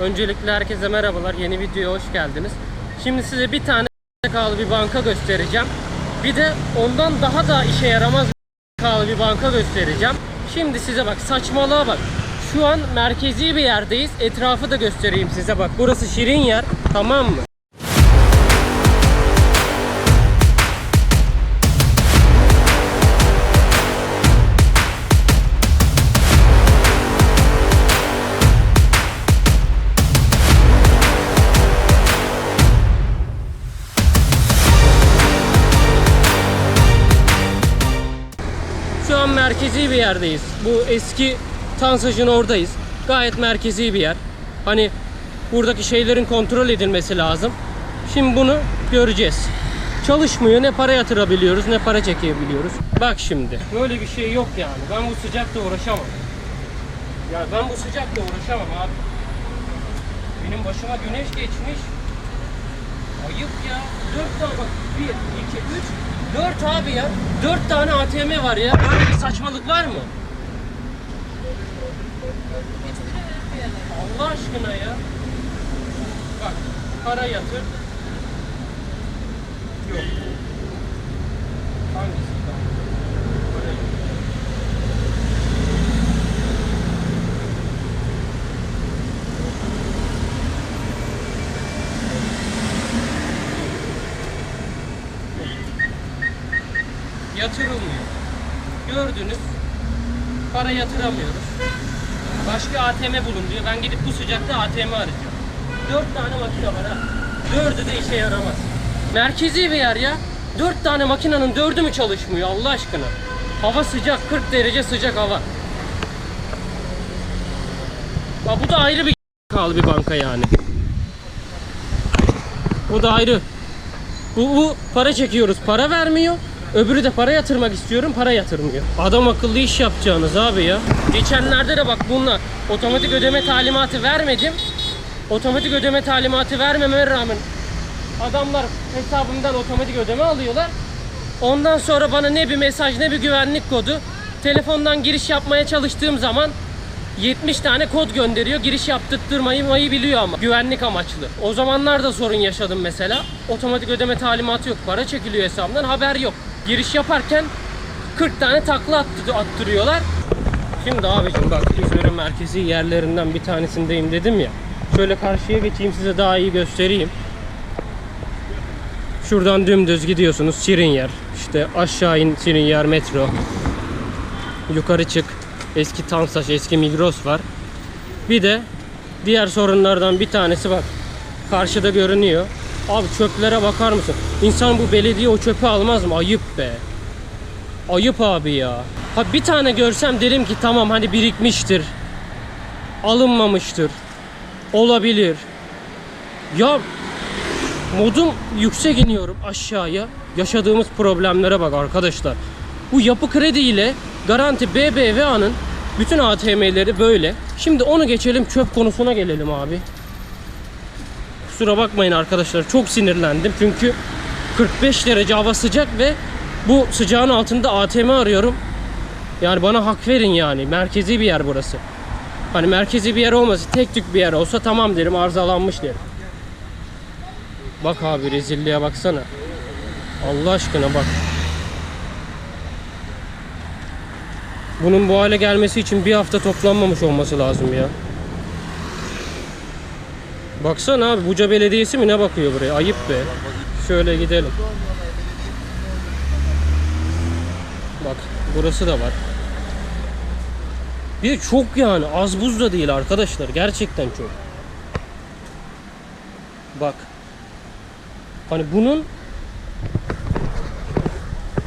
Öncelikle herkese merhabalar. Yeni videoya hoş geldiniz. Şimdi size bir tane kalı bir banka göstereceğim. Bir de ondan daha da işe yaramaz kalı bir banka göstereceğim. Şimdi size bak saçmalığa bak. Şu an merkezi bir yerdeyiz. Etrafı da göstereyim size bak. Burası şirin yer. Tamam mı? Merkezi bir yerdeyiz. Bu eski Tansaj'ın oradayız. Gayet merkezi bir yer. Hani buradaki şeylerin kontrol edilmesi lazım. Şimdi bunu göreceğiz. Çalışmıyor. Ne para yatırabiliyoruz ne para çekebiliyoruz. Bak şimdi. Böyle bir şey yok yani. Ben bu sıcakta uğraşamam. Ya ben bu sıcakta uğraşamam abi. Benim başıma güneş geçmiş. Ayıp ya. Dört tane bak. Bir, iki, üç, dört abi ya. Dört tane ATM var ya. Böyle bir saçmalık var mı? Allah aşkına ya. Bak para yatır. Yok. Hangisi? Para yatır. yatırılmıyor. Gördünüz. Para yatıramıyoruz. Başka ATM bulun diyor. Ben gidip bu sıcakta ATM arayacağım. Dört tane makine var ha. Dördü de işe yaramaz. Merkezi bir yer ya. Dört tane makinenin dördü mü çalışmıyor Allah aşkına? Hava sıcak, 40 derece sıcak hava. Bak bu da ayrı bir kal bir banka yani. Bu da ayrı. Bu, bu para çekiyoruz, para vermiyor. Öbürü de para yatırmak istiyorum, para yatırmıyor. Adam akıllı iş yapacağınız abi ya. Geçenlerde de bak bununla otomatik ödeme talimatı vermedim. Otomatik ödeme talimatı vermeme rağmen adamlar hesabımdan otomatik ödeme alıyorlar. Ondan sonra bana ne bir mesaj ne bir güvenlik kodu. Telefondan giriş yapmaya çalıştığım zaman 70 tane kod gönderiyor. Giriş yaptırtmayı mayı biliyor ama güvenlik amaçlı. O zamanlar da sorun yaşadım mesela. Otomatik ödeme talimatı yok. Para çekiliyor hesabımdan haber yok. Giriş yaparken 40 tane takla attı, attırıyorlar. Şimdi abicim bak İzmir'in merkezi yerlerinden bir tanesindeyim dedim ya. Şöyle karşıya geçeyim size daha iyi göstereyim. Şuradan dümdüz gidiyorsunuz Şirin yer. İşte aşağı in Şirin yer metro. Yukarı çık. Eski Tansaç, eski Migros var. Bir de diğer sorunlardan bir tanesi bak. Karşıda görünüyor. Abi çöplere bakar mısın? İnsan bu belediye o çöpü almaz mı? Ayıp be. Ayıp abi ya. Ha bir tane görsem derim ki tamam hani birikmiştir. Alınmamıştır. Olabilir. Ya modum yüksek iniyorum aşağıya. Yaşadığımız problemlere bak arkadaşlar. Bu yapı kredi ile Garanti BBVA'nın bütün ATM'leri böyle. Şimdi onu geçelim çöp konusuna gelelim abi. Kusura bakmayın arkadaşlar çok sinirlendim çünkü 45 derece hava sıcak ve bu sıcağın altında ATM arıyorum. Yani bana hak verin yani. Merkezi bir yer burası. Hani merkezi bir yer olmasa tek tük bir yer olsa tamam derim arızalanmış derim. Bak abi rezilliğe baksana. Allah aşkına bak. Bunun bu hale gelmesi için bir hafta toplanmamış olması lazım ya. Baksana abi Buca Belediyesi mi ne bakıyor buraya? Ayıp be. Şöyle gidelim. Bak burası da var. Bir çok yani az buz da değil arkadaşlar. Gerçekten çok. Bak. Hani bunun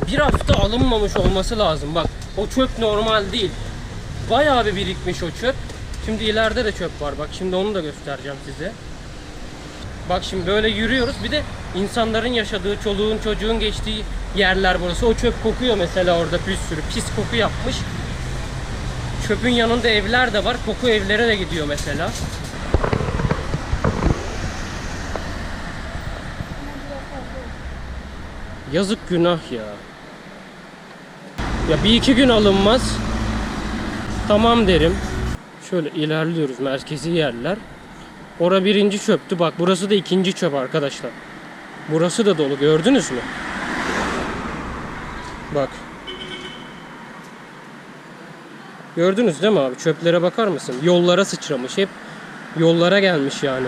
bir hafta alınmamış olması lazım. Bak o çöp normal değil. Bayağı bir birikmiş o çöp. Şimdi ileride de çöp var. Bak şimdi onu da göstereceğim size. Bak şimdi böyle yürüyoruz. Bir de insanların yaşadığı, çoluğun çocuğun geçtiği yerler burası. O çöp kokuyor mesela orada bir sürü. Pis koku yapmış. Çöpün yanında evler de var. Koku evlere de gidiyor mesela. Yazık günah ya. Ya bir iki gün alınmaz. Tamam derim. Şöyle ilerliyoruz merkezi yerler. Ora birinci çöptü. Bak burası da ikinci çöp arkadaşlar. Burası da dolu. Gördünüz mü? Bak. Gördünüz değil mi abi? Çöplere bakar mısın? Yollara sıçramış. Hep yollara gelmiş yani.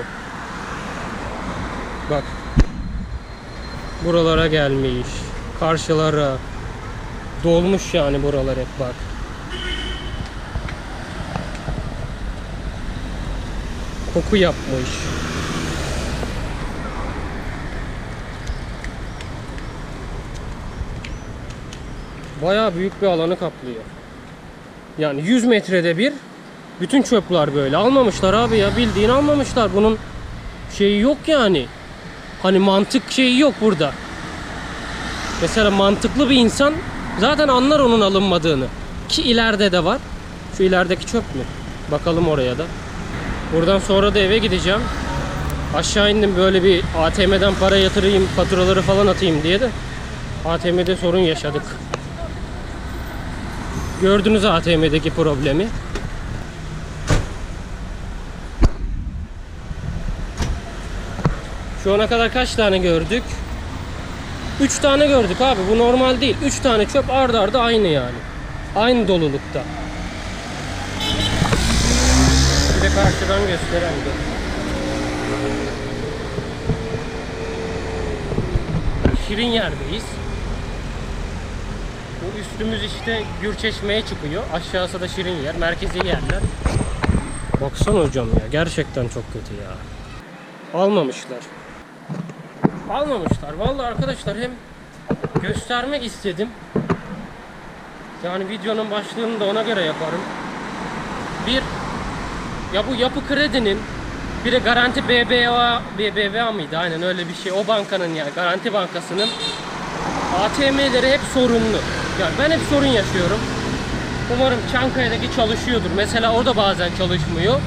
Bak. Buralara gelmiş. Karşılara. Dolmuş yani buralar hep bak. Koku yapmış. Bayağı büyük bir alanı kaplıyor. Yani 100 metrede bir bütün çöpler böyle. Almamışlar abi ya bildiğin almamışlar. Bunun şeyi yok yani. Hani mantık şeyi yok burada. Mesela mantıklı bir insan zaten anlar onun alınmadığını. Ki ileride de var. Şu ilerideki çöp mü? Bakalım oraya da. Buradan sonra da eve gideceğim. Aşağı indim böyle bir ATM'den para yatırayım, faturaları falan atayım diye de ATM'de sorun yaşadık. Gördünüz ATM'deki problemi. Şu ana kadar kaç tane gördük? 3 tane gördük abi. Bu normal değil. 3 tane çöp ardı arda aynı yani. Aynı dolulukta. De karşıdan göstereyim de. Şirin yerdeyiz. Bu üstümüz işte Gürçeşme'ye çıkıyor. Aşağısı da Şirin yer. Merkezi yerler. Baksana hocam ya. Gerçekten çok kötü ya. Almamışlar. Almamışlar. Vallahi arkadaşlar hem göstermek istedim. Yani videonun başlığını da ona göre yaparım. Bir ya bu yapı kredinin bir de Garanti BBVA BBVA mıydı? Aynen öyle bir şey. O bankanın yani Garanti Bankası'nın ATM'leri hep sorunlu. Yani ben hep sorun yaşıyorum. Umarım Çankaya'daki çalışıyordur. Mesela orada bazen çalışmıyor.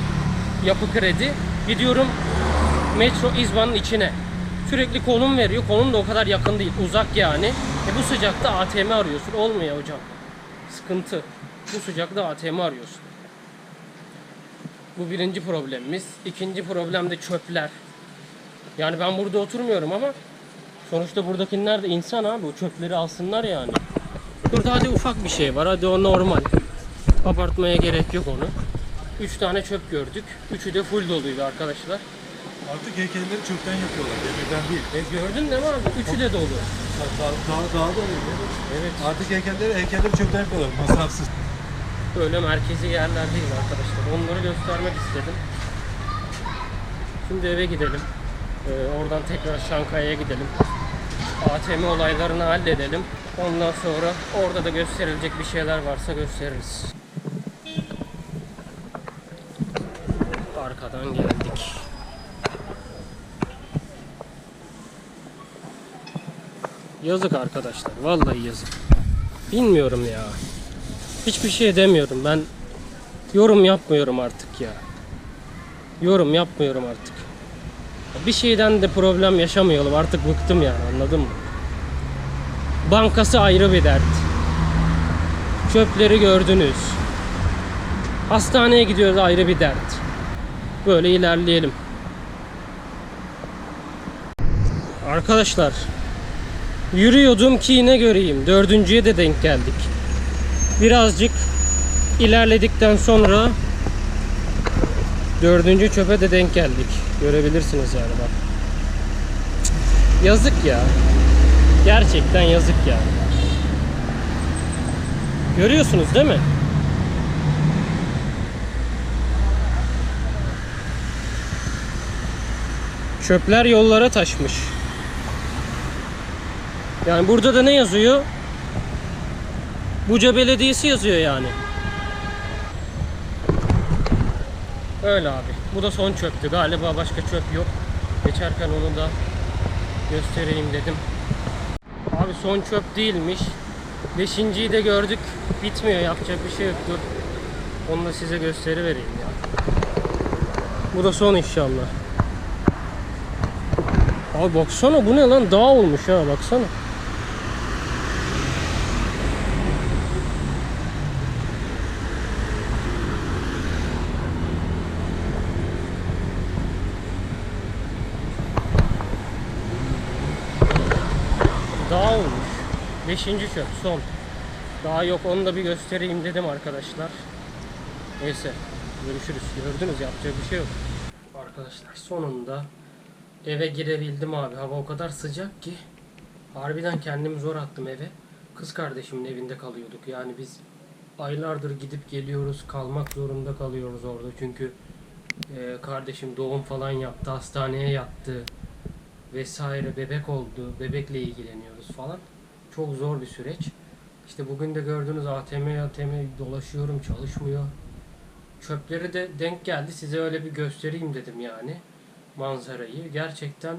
Yapı kredi. Gidiyorum metro İzban'ın içine. Sürekli konum veriyor. Konum da o kadar yakın değil. Uzak yani. E bu sıcakta ATM arıyorsun. Olmuyor hocam. Sıkıntı. Bu sıcakta ATM arıyorsun. Bu birinci problemimiz. İkinci problem de çöpler. Yani ben burada oturmuyorum ama sonuçta buradakiler de insan abi. O çöpleri alsınlar yani. Burada hadi ufak bir şey var. Hadi o normal. Abartmaya gerek yok onu. Üç tane çöp gördük. Üçü de full doluydu arkadaşlar. Artık heykelleri çöpten yapıyorlar, demirden değil. E gördün değil mi abi? Üçü de dolu. Daha, daha, daha da oluyor. Evet. Artık heykelleri, heykelleri çöpten yapıyorlar, masrafsız. Böyle merkezi yerler değil arkadaşlar. Onları göstermek istedim. Şimdi eve gidelim. Ee, oradan tekrar Şankaya'ya gidelim. ATM olaylarını halledelim. Ondan sonra orada da gösterilecek bir şeyler varsa gösteririz. Arkadan geldik. Yazık arkadaşlar. Vallahi yazık. Bilmiyorum ya. Hiçbir şey demiyorum. Ben yorum yapmıyorum artık ya. Yorum yapmıyorum artık. Bir şeyden de problem yaşamayalım. Artık bıktım yani anladın mı? Bankası ayrı bir dert. Çöpleri gördünüz. Hastaneye gidiyoruz ayrı bir dert. Böyle ilerleyelim. Arkadaşlar yürüyordum ki ne göreyim. Dördüncüye de denk geldik birazcık ilerledikten sonra dördüncü çöpe de denk geldik. Görebilirsiniz yani bak. Yazık ya. Gerçekten yazık ya. Görüyorsunuz değil mi? Çöpler yollara taşmış. Yani burada da ne yazıyor? Buca Belediyesi yazıyor yani. Öyle abi. Bu da son çöptü. Galiba başka çöp yok. Geçerken onu da göstereyim dedim. Abi son çöp değilmiş. Beşinciyi de gördük. Bitmiyor. Yapacak bir şey yok. Dur. Onu da size gösteri vereyim ya. Bu da son inşallah. Abi baksana bu ne lan? Dağ olmuş ha baksana. Beşinci çöp son. Daha yok onu da bir göstereyim dedim arkadaşlar. Neyse görüşürüz. Gördünüz yapacak bir şey yok. Arkadaşlar sonunda eve girebildim abi. Hava o kadar sıcak ki harbiden kendimi zor attım eve. Kız kardeşimin evinde kalıyorduk. Yani biz aylardır gidip geliyoruz. Kalmak zorunda kalıyoruz orada. Çünkü e, kardeşim doğum falan yaptı. Hastaneye yattı. Vesaire bebek oldu. Bebekle ilgileniyoruz falan. Çok zor bir süreç. İşte bugün de gördüğünüz ATM ATM dolaşıyorum çalışmıyor. Çöpleri de denk geldi. Size öyle bir göstereyim dedim yani. Manzarayı. Gerçekten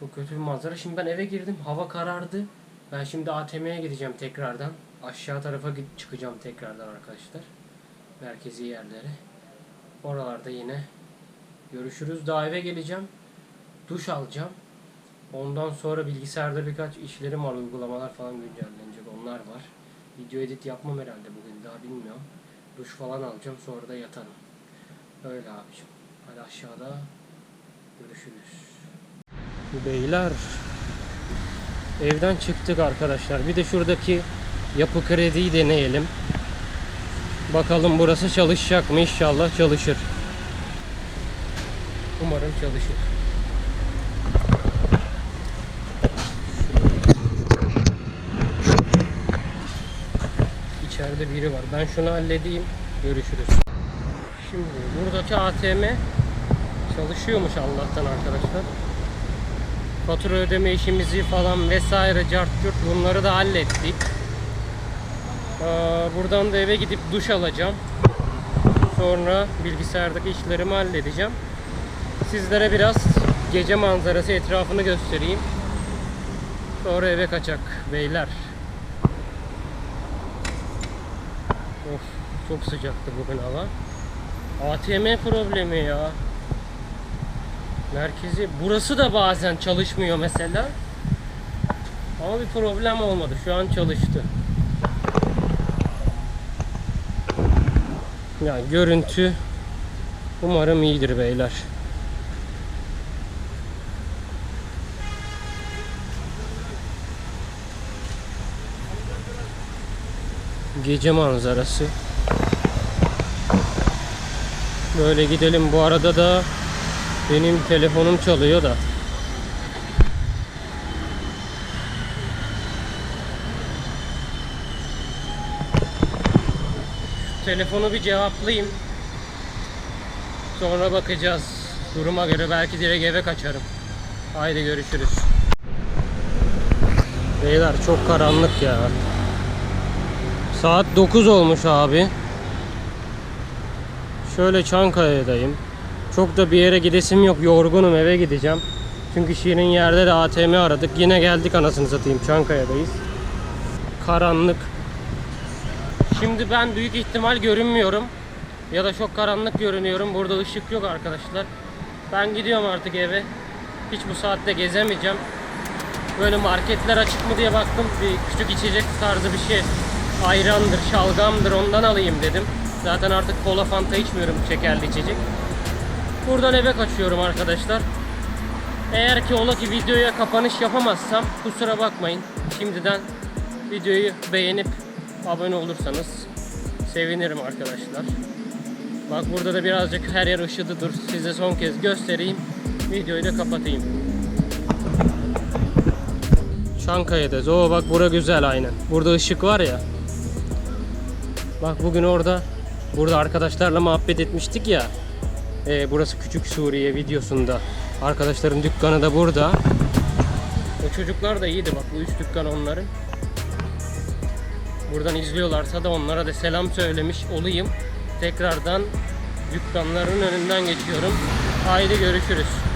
çok kötü bir manzara. Şimdi ben eve girdim. Hava karardı. Ben şimdi ATM'ye gideceğim tekrardan. Aşağı tarafa çıkacağım tekrardan arkadaşlar. Merkezi yerlere. Oralarda yine görüşürüz. Daha eve geleceğim. Duş alacağım. Ondan sonra bilgisayarda birkaç işlerim var. Uygulamalar falan güncellenecek. Onlar var. Video edit yapmam herhalde bugün. Daha bilmiyorum. Duş falan alacağım. Sonra da yatarım. Öyle abicim. Hadi aşağıda görüşürüz. Beyler evden çıktık arkadaşlar. Bir de şuradaki yapı krediyi deneyelim. Bakalım burası çalışacak mı? İnşallah çalışır. Umarım çalışır. İçeride biri var. Ben şunu halledeyim. Görüşürüz. Şimdi buradaki ATM çalışıyormuş Allah'tan arkadaşlar. Fatura ödeme işimizi falan vesaire cart curt bunları da hallettik. Aa, buradan da eve gidip duş alacağım. Sonra bilgisayardaki işlerimi halledeceğim. Sizlere biraz gece manzarası etrafını göstereyim. Sonra eve kaçak beyler. Çok sıcaktı bugün hava. ATM problemi ya. Merkezi burası da bazen çalışmıyor mesela. Ama bir problem olmadı. Şu an çalıştı. Yani görüntü umarım iyidir beyler. Gece manzarası. Böyle gidelim. Bu arada da benim telefonum çalıyor da. Telefonu bir cevaplayayım. Sonra bakacağız. Duruma göre belki direkt eve kaçarım. Haydi görüşürüz. Beyler çok karanlık ya. Saat 9 olmuş abi. Şöyle Çankaya'dayım. Çok da bir yere gidesim yok. Yorgunum eve gideceğim. Çünkü şiirin yerde de ATM aradık. Yine geldik anasını satayım. Çankaya'dayız. Karanlık. Şimdi ben büyük ihtimal görünmüyorum. Ya da çok karanlık görünüyorum. Burada ışık yok arkadaşlar. Ben gidiyorum artık eve. Hiç bu saatte gezemeyeceğim. Böyle marketler açık mı diye baktım. Bir küçük içecek tarzı bir şey. Ayrandır, şalgamdır ondan alayım dedim. Zaten artık kola fanta içmiyorum şekerli içecek. Buradan eve kaçıyorum arkadaşlar. Eğer ki ola ki videoya kapanış yapamazsam kusura bakmayın. Şimdiden videoyu beğenip abone olursanız sevinirim arkadaşlar. Bak burada da birazcık her yer ışıdı dur. Size son kez göstereyim. Videoyu da kapatayım. Çankaya'dayız. Oo bak bura güzel aynen. Burada ışık var ya. Bak bugün orada burada arkadaşlarla muhabbet etmiştik ya. Ee, burası Küçük Suriye videosunda. Arkadaşların dükkanı da burada. O çocuklar da iyiydi bak bu üç dükkan onların. Buradan izliyorlarsa da onlara da selam söylemiş olayım. Tekrardan dükkanların önünden geçiyorum. Haydi görüşürüz.